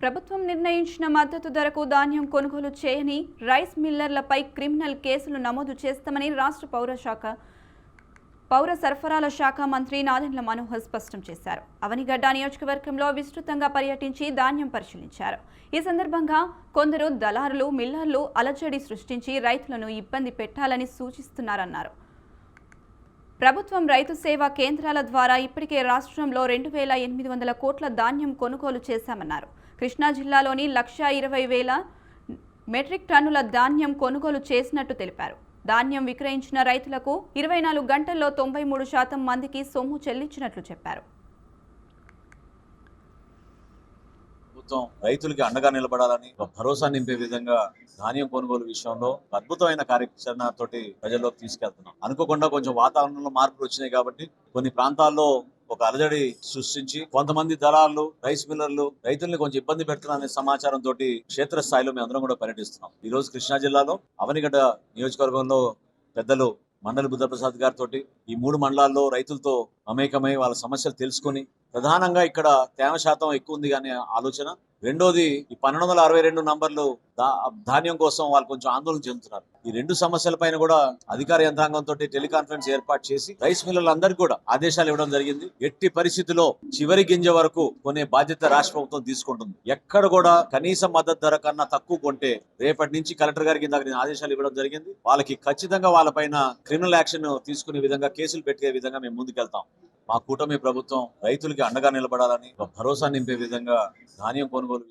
ప్రభుత్వం నిర్ణయించిన మద్దతు ధరకు ధాన్యం కొనుగోలు చేయని రైస్ మిల్లర్లపై క్రిమినల్ కేసులు నమోదు చేస్తామని రాష్ట్ర పౌర శాఖ పౌర సరఫరాల శాఖ మంత్రి నాదెండ్ల మనోహర్ స్పష్టం చేశారు. అవనిగడ్డ నియోజకవర్గంలో విస్తృతంగా పర్యటించి ధాన్యం పరిశీలించారు. ఈ సందర్భంగా కొందరు దళారులు మిల్లర్లు అలజడి సృష్టించి రైతులను ఇబ్బంది పెట్టాలని సూచిస్తున్నారన్నారు. ప్రభుత్వం రైతు సేవా కేంద్రాల ద్వారా ఇప్పటికే రాష్ట్రంలో రెండు వేల ఎనిమిది వందల కోట్ల ధాన్యం కొనుగోలు చేశామన్నారు. కృష్ణా జిల్లాలోని లక్ష ఇరవై వేల మెట్రిక్ టన్నుల ధాన్యం కొనుగోలు చేసినట్టు తెలిపారు. ధాన్యం విక్రయించిన రైతులకు ఇరవై నాలుగు గంటల్లో తొంభై మూడు శాతం మందికి సొమ్ము చెల్లించినట్లు చెప్పారు. ప్రభుత్వం రైతులకి అండగా నిలబడాలని ఒక భరోసా నింపే విధంగా ధాన్యం కొనుగోలు విషయంలో అద్భుతమైన కార్యాచరణ తోటి ప్రజల్లోకి తీసుకెళ్తున్నాం. అనుకోకుండా కొంచెం వాతావరణంలో మార్పులు వచ్చినాయి కాబట్టి కొన్ని ప్రాంతాల్లో ఒక అలజడి సృష్టించి కొంతమంది దళాలు రైస్ మిల్లర్లు రైతుల్ని కొంచెం ఇబ్బంది పెడుతున్నారనే సమాచారం తోటి క్షేత్రస్థాయిలో మేము అందరం కూడా పర్యటిస్తున్నాం. ఈ రోజు కృష్ణా జిల్లాలో అవనిగడ్డ నియోజకవర్గంలో పెద్దలు మండలి బుద్ధప్రసాద్ గారితో ఈ మూడు మండలాల్లో రైతులతో అమేకమై వాళ్ళ సమస్యలు తెలుసుకొని ప్రధానంగా ఇక్కడ తేమ శాతం ఎక్కువ ఉంది అనే ఆలోచన రెండోది ఈ పన్నెండు వందల అరవై రెండు నంబర్లు ధాన్యం కోసం వాళ్ళు కొంచెం ఆందోళన చెందుతున్నారు. ఈ రెండు సమస్యల పైన కూడా అధికార యంత్రాంగంతో టెలికాన్ఫరెన్స్ ఏర్పాటు చేసి రైస్ మిల్లర్లందరికీ కూడా ఆదేశాలు ఇవ్వడం జరిగింది. ఎట్టి పరిస్థితిలో చివరి గింజ వరకు కొనే బాధ్యత రాష్ట్ర ప్రభుత్వం తీసుకుంటుంది. ఎక్కడ కూడా కనీస మద్దతు ధర కన్నా తక్కువ కొంటే రేపటి నుంచి కలెక్టర్ గారికి ఇందాక నేను ఆదేశాలు ఇవ్వడం జరిగింది. వాళ్ళకి ఖచ్చితంగా వాళ్ళపైన క్రిమినల్ యాక్షన్ తీసుకునే విధంగా కేసులు పెట్టే విధంగా మేము ముందుకెళ్తాం. మా కూటమి ప్రభుత్వం రైతులకి అండగా నిలబడాలని ఒక భరోసా నింపే విధంగా ధాన్యం కొనుగోలు